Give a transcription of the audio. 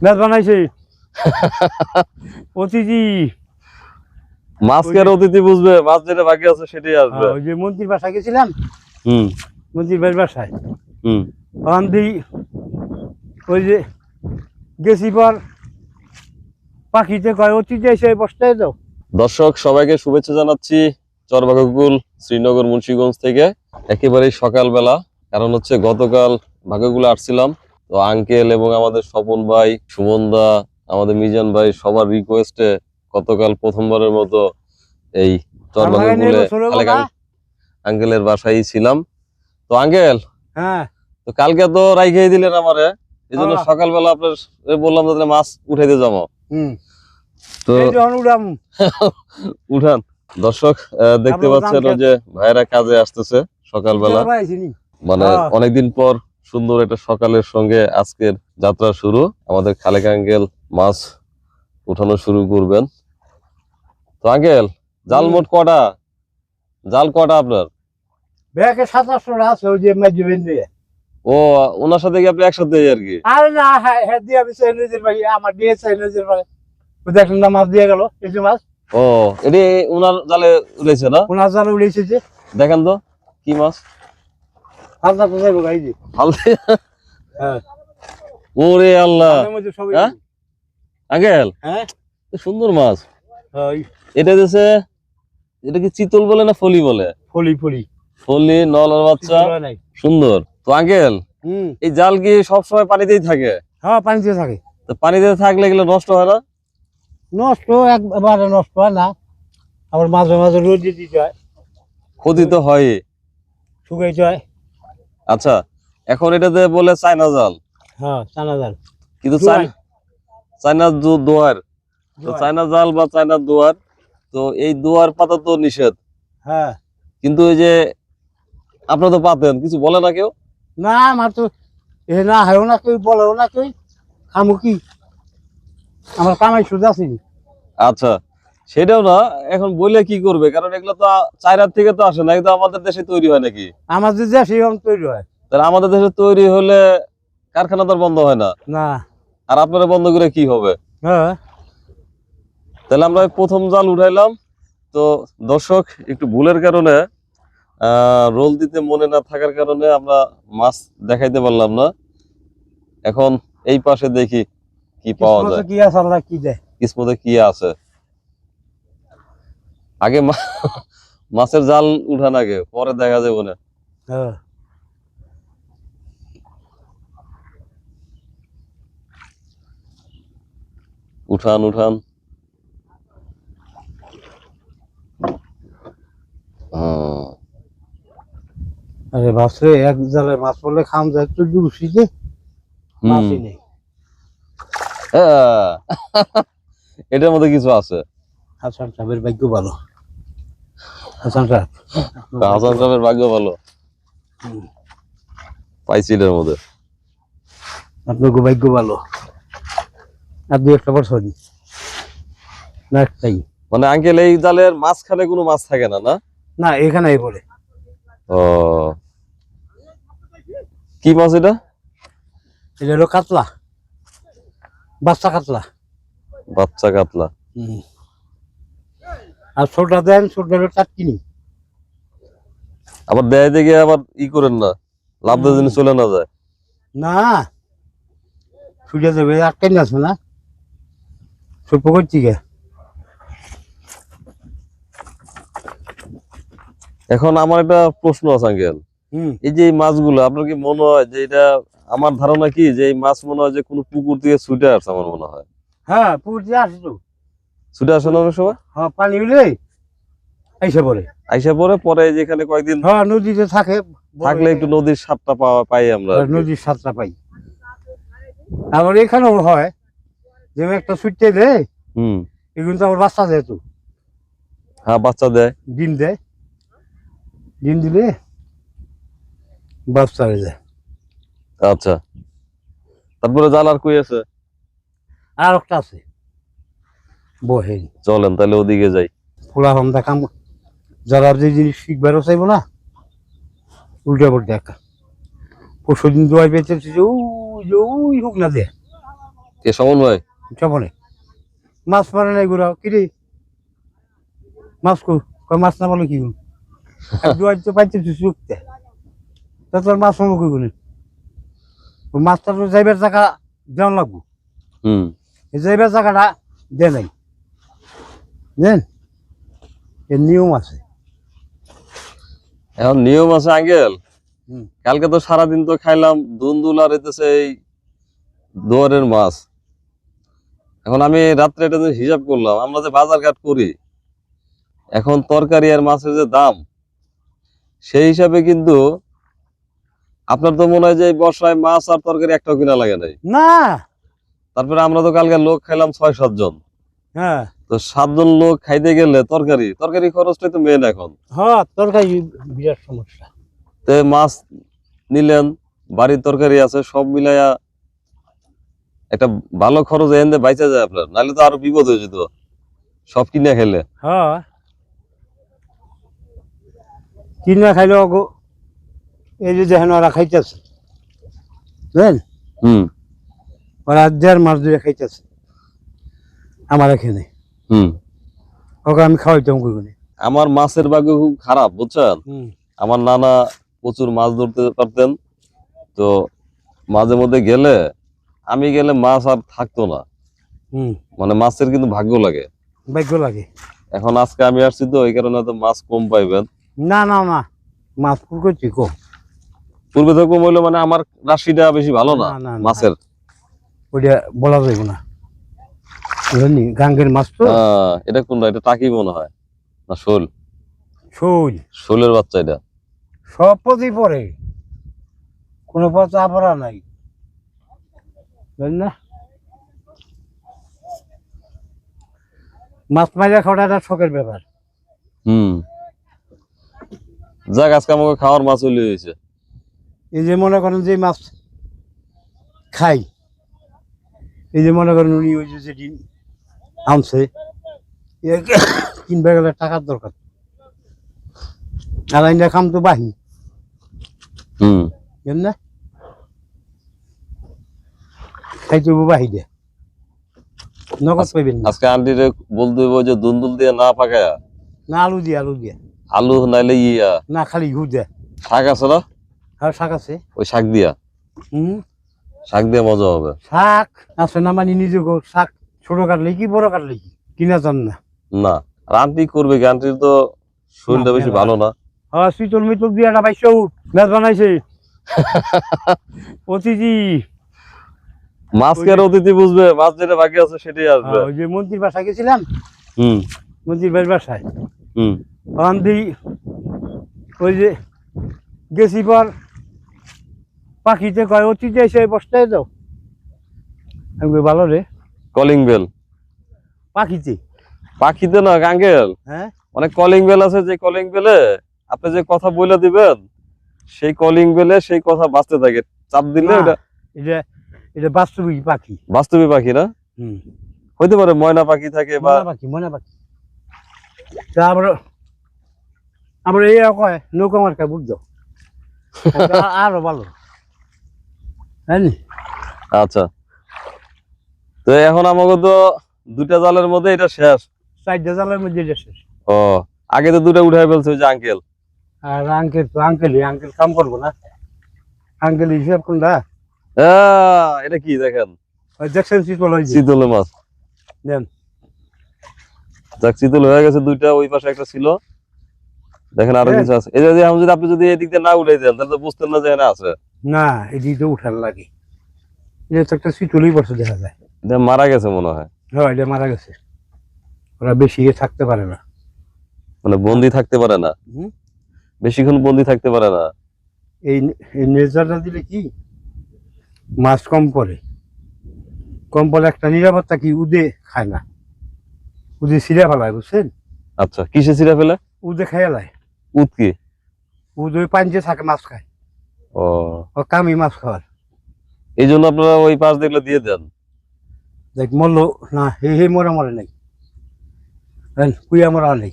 মাছ বানাইছে। অতিথি। মাছকে অতিথি বুঝবে মাছ যেটা বাকি আছে সেটাই আসবে। ওই যে মন্ত্রীর বাসায় গেছিলাম। হুম। মন্ত্রীর বাড়ির বাসায়। হুম। ওখান ওই যে গেছি পর পাখিতে কয় অতিথি এসে বসতে দাও। দর্শক সবাইকে শুভেচ্ছা জানাচ্ছি চরবাগকুল শ্রীনগর মুন্সীগঞ্জ থেকে। একেবারেই সকালবেলা কারণ হচ্ছে গতকাল ভাগ্যগুলো আসছিলাম। তো আঙ্কেল এবং আমাদের স্বপন ভাই সুমন দা আমাদের মিজান ভাই সবার রিকোয়েস্টে গতকাল প্রথমবারের মতো এই আঙ্কেলের বাসায় ছিলাম। তো আঙ্কেল হ্যাঁ। তো কালকে তো রাইখেই দিলেন আমারে। এই জন্য। সকালবেলা আপনার বললাম যে তাহলে মাছ উঠাইতে যাব। হুম। তো উঠান। দর্শক দেখতে পাচ্ছেন যে ভাইরা কাজে আসতেছে সকালবেলা। মানে। অনেকদিন পর সুন্দর একটা সকালের সঙ্গে আজকের যাত্রা শুরু। আমাদের খালেক আঙ্কেল মাছ উঠানো শুরু করবেন। তো আঙ্কেল জাল মোট কটা? জাল কটা আপনার? ব্যাগে সাতাশশো আছে ওই যে ও ওনার সাথে কি আপনি একসাথে আর কি? আরে না হ্যাঁ হ্যাঁ দিয়ে আমি আমার দিয়ে না মাছ দিয়ে গেল কিছু মাছ। ও এটি ওনার জালে উঠেছে না? ওনার জাল উড়েছে যে। দেখেন তো কি মাছ? হালদা কোথায় বোকাই যে হালদি? হ্যাঁ। ওরে আল্লাহ। হ্যাঁ? আঙ্কেল? হ্যাঁ? সুন্দর মাছ। এটা হচ্ছে এটা কি চিতল বলে না ফলি বলে? ফলি ফলি। ফলি নলার বাচ্চা? সুন্দর। তো আঙ্কেল হুম। এই জাল কি সবসময় পানিতেই থাকে? হ্যাঁ পানিতে থাকে। তো পানিতে থাকলে এগুলো নষ্ট হয় না? নষ্ট একবারে নষ্ট হয় না। আবার মাঝে মাঝে রোদ দিতে হয়। ক্ষতি তো হয় শুকাইতে হয়। আচ্ছা এখন এটাতে বলে চায়না জাল। হ্যাঁ জাল। কিন্তু। চায়না- দোয়ার। তো চায়না জাল বা চায়না দোয়ার তো এই দোয়ার পাতা তো নিষেধ। হ্যাঁ। কিন্তু এই যে আপনারা তো পাতেন কিছু বলে না কেউ? না আমার তো এ না হয় না কেউ বলেও না কেউ। খামু কি? আমার কামাই সুদ আছে। আচ্ছা সেটাও না এখন বলে কি করবে? কারণ এগুলো তো চায়নার থেকে তো আসে না কিন্তু আমাদের দেশে তৈরি হয় নাকি? আমাদের দেশে তৈরি হয়। তাহলে আমাদের দেশে তৈরি হলে কারখানা তো বন্ধ হয় না? না। আর আপনারা বন্ধ করে কি হবে? হ্যাঁ। তাহলে আমরা প্রথম জাল উঠাইলাম। তো দর্শক একটু ভুলের কারণে আহ, রোল দিতে মনে না থাকার কারণে আমরা মাছ দেখাইতে পারলাম না। এখন এই পাশে দেখি কি পাওয়া যায়। কি আছে আল্লাহ কি দেয়? কিসমতে কি আছে? আগে মা- মাছের জাল উঠান আগে পরে দেখা যাবে না। হ্যাঁ। উঠান উঠান। আরে বাসরে এক জালে মাছ পড়লে খাম যায় তো ডুবছিতে হুম। মাছই নেই। এটার মধ্যে কিছু আছে। হাসান সাহেবের ভাগ্য ভালো। হাসান সাহেব হাসান সাহেবের ভাগ্য ভালো। পাইছি এটার মধ্যে। আপনার ভাগ্য ভালো। আর দু একটা বছর না একটাই। মানে আঙ্কেল এই জালের মাঝখানে কোনো মাছ থাকে না না? না এখানে পড়ে। ও। কি মাছ এটা? এটা হলো কাতলা। বাচ্চা কাতলা। বাচ্চা কাতলা। হুম। আর ছোটটা দেন হলো চাটকিনি আবার দেয় দেখে আবার ই করেন না লাভ দিয়ে যেন চলে না যায়। না ছুটে যাবে আটকাই আছে না? সব করছি গে এখন আমার একটা প্রশ্ন আছে আঙ্কেল। হুম। এই যে মাছগুলো আপনার কি মনে হয় যে এটা আমার ধারণা কি যে এই মাছ মনে হয় যে কোনো পুকুর থেকে ছুটে আসছে আমার মনে হয়? হ্যাঁ পুকুর দিয়ে আসে তো। ছুটে আসে না অনেক সময়? হ্যাঁ পানি উঠলে এসে পড়ে। আইসা পরে পরে যেখানে কয়েকদিন হ্যাঁ নদীতে থাকে। থাকলে একটু নদীর স্বাদটা পাওয়া পাই আমরা নদীর সাতটা পাই। আবার এখানেও হয় যে একটা ছুটতে দে হুম। এগুলো তো আবার বাচ্চা দেয় তো। হ্যাঁ বাচ্চা দেয়। ডিম দেয়। ডিম দিলে বাচ্চা হয়ে যায়। আচ্ছা। তারপরে জাল আর কই আছে? আর একটা আছে। বহে। চলেন তাহলে ওদিকে যাই। খোলা হাম দেখাম। যারা যে জিনিস শিখবারও চাইব না উল্টা পড়তে একা পরশু দিন দোয়াই পেয়েছে যে ওই হোক না দে। কে সমন ভাই? চপনে মাছ মারে নাই ঘুরাও কিরে মাছ কো মাছ না বলে কি দুয়ার তো পাইতে চুপতে তা তোর মাছ মারবো কি ওই মাছটা তো যাইবার জায়গা দেওয়ান লাগবো। হুম। যাইবার জায়গাটা দে নাই। দেন এর নিয়ম আছে। এখন নিয়ম আছে আঙ্কেল। হুম। কালকে তো সারাদিন তো খাইলাম দুন্দুল আর হইতেছে এই দুয়ারের মাছ। এখন আমি রাত্রে এটা হিসাব করলাম আমরা যে বাজার ঘাট করি এখন তরকারি আর মাছের যে দাম সেই হিসাবে কিন্তু আপনার তো মনে হয় যে বর্ষায় মাছ আর তরকারি একটাও কিনা লাগে নাই। না! তারপরে আমরা তো কালকে লোক খাইলাম ছয় সাতজন হ্যাঁ। তো সাতজন লোক খাইতে গেলে তরকারি তরকারি খরচটাই তো মেন এখন। হ্যাঁ তরকারি বিরাট সমস্যা। তে মাছ নিলেন বাড়ির তরকারি আছে সব মিলাইয়া একটা ভালো খরচ এনে বাইচা যায় আপনার নাহলে তো আরও বিপদ হয়ে যেত সব কিনে খেলে। হ্যাঁ। কিনা খাইলে এই যে দেখেন ওরা খাইতেছে বুঝলেন? হুম। ওরা দেড় মাস ধরে খাইতেছে আমার এখানে। হুম। ওকে আমি খাওয়াইতাম আমার মাছের ভাগ্য খুব খারাপ বুঝছেন? আমার নানা প্রচুর মাছ ধরতে পারতেন তো মাঝে মধ্যে গেলে আমি গেলে মাছ আর থাকতো না। হুম। মানে মাছের কিন্তু ভাগ্য লাগে। ভাগ্য লাগে। এখন আজকে আমি আসছি তো এই কারণে তো মাছ কম পাইবেন। না না না মাছ করছি কো পূর্বে কম হইলে মানে আমার রাশিটা বেশি ভালো না। মাছের। ওইটা বলা যাবে না। বুঝলি গাঙ্গের মাছ তো? এটা কোনটা? এটা টাকি মনে হয়। না শোল? শোল। শোলের বাচ্চা এটা। সব পথই পরে কোনো পথ আপরা নাই। না? মাছ মারা খাওয়াটা একটা শখের ব্যাপার। হুম। যাক আজকে আমাকে খাওয়ার মাছ হইলে হয়েছে। এই যে মনে করেন যে মাছ খাই এই যে মনে করেন উনি ওই যে আনছে। কিনবে গেলে টাকার দরকার। আর আইনা খাম তো বাহি। হুম। না খাইতে বাহি দে। নগদ পাইবেন না। আজকে আন্টিরে হইব যে দুন্দুল দিয়ে না পাকায়া? না আলু দিয়ে আলু দিয়ে। আলু নাইলে ইয়া। না খালি ঘু দে। শাক আছে না? আর শাক আছে। ওই শাক দিয়া? হুম। শাক দিয়ে মজা হবে। শাক আছে না মানে নিজে শাক ছোট কাটলে কি বড় কাটলে কি? কিনা চান না। না আন্টি করবে কি তো শরীরটা বেশি ভালো না। হ্যাঁ শীতল মিতল দিয়ে একটা বাইশ উঠ ম্যাচ বানাইছে। অতিথি। মাছকে আর অতিথি বুঝবে মাছ যেটা বাকি আছে সেটাই আসবে। হ্যাঁ, ওই যে মন্ত্রীর বাসায় গেছিলাম? হুম। মন্ত্রীর বাড়ির বাসায়। হুম। ওখান ওই যে গেছি পর পাখিতে কয় অতিথি এসে বসতে দাও। আমি ভালো রে। Calling bell. পাখিতে পাখিতে না গাঙ্গেল। হ্যাঁ? অনেক কলিং বেল আছে যে কলিং বেলে আপনি যে কথা বলে দিবেন সেই কলিং বেলে সেই কথা বাঁচতে থাকে। চাপ দিলে এটা এটা এটা বাস্তবিক পাখি। বাস্তবে পাখি না? হুম। হইতে পারে ময়না পাখি থাকে বা ময়না পাখি ময়না পাখি। তারপর আমরা এই কয় নৌকা মার্কা বুঝছ? আরও ভালো। হ্যাঁ? আচ্ছা। তো এখন আমাকে তো দুটা জালের মধ্যে এটা শেষ। চারটা জালের মধ্যে এটা শেষ। ও আগে তো দুটা উঠাই ফেলছে যে আঙ্কেল আর আঙ্কেল তো আঙ্কেল আঙ্কেল কাম করব না। আঙ্কেল হিসাব কোনটা? এটা কি দেখেন? দেখছেন শীতল হয়েছে চিতলে মাছ। দেন। যাক চিতল হয়ে গেছে দুইটা ওই পাশে একটা ছিল। দেখেন আরও হ্যাঁ। কিছু আছে। এই যে আমি যদি আপনি যদি এদিক দিয়ে না উঠাই দেন তাহলে তো বুঝতেন না যে এখানে আছে। না এদিকে তো উঠার লাগে। এটা তো একটা শীতলই বছর দেখা যায়। এটা মারা গেছে মনে হয়। হ্যাঁ এটা মারা গেছে। ওরা বেশি থাকতে পারে না। মানে বন্দি থাকতে পারে না? হুম? বেশিক্ষণ বন্দি থাকতে পারে না? এই নেজারটা দিলে কি? মাছ কম পড়ে। কম পড়ে একটা নিরাপত্তা কি? উদে খায় না। উদে ছিঁড়ে ফেলায় বুঝছেন? আচ্ছা কিসে ছিঁড়ে ফেলে? উদে খাইয়া লায়। উত কি? উদ ওই পাঞ্জে থাকে মাছ খায়। ও। ও কামি মাছ খাওয়ার। এই জন্য আপনারা ওই পাশ দেখলে দিয়ে দেন। দেখ মরলো না হে হে মরা মরে নাই। কুইয়া মরা নেই।